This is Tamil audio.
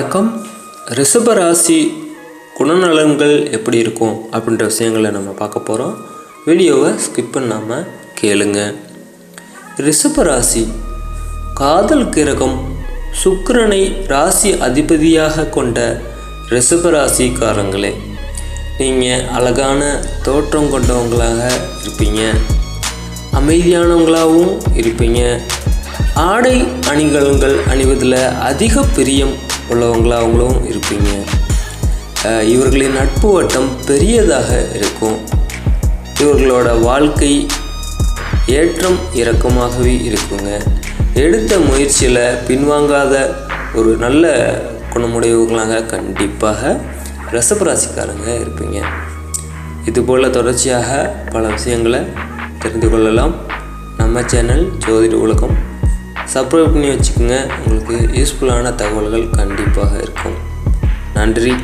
வணக்கம். ரிஷபராசி குணநலன்கள் எப்படி இருக்கும் அப்படின்ற விஷயங்களை நம்ம பார்க்க போகிறோம் வீடியோவை ஸ்கிப் பண்ணாமல் கேளுங்க. ரிஷபராசி காதல் கிரகம் சுக்கரனை ராசி அதிபதியாக கொண்ட ரிஷபராசிக்காரங்களே நீங்கள் அழகான தோற்றம் கொண்டவங்களாக இருப்பீங்க. அமைதியானவங்களாகவும் இருப்பீங்க. ஆடை அணிகலன்கள் அணிவதில் அதிக பிரியம் உள்ளவங்களாகவும் இருப்பீங்க. இவர்களின் நட்பு வட்டம் பெரியதாக இருக்கும். இவர்களோட வாழ்க்கை ஏற்றம் இறக்கமாகவே இருக்குங்க. எடுத்த முயற்சியில் பின்வாங்காத ஒரு நல்ல குணமுடையவர்களாக கண்டிப்பாக ரசபராசிக்காரங்க இருப்பீங்க. இதுபோல் தொடர்ச்சியாக பல விஷயங்களை தெரிந்து கொள்ளலாம். நம்ம சேனல் ஜோதிட உலகம் சப்ஸ்கிரைப் பண்ணி வச்சுக்கோங்க. உங்களுக்கு யூஸ்ஃபுல்லான தகவல்கள் கண்டிப்பாக இருக்கும். நன்றி.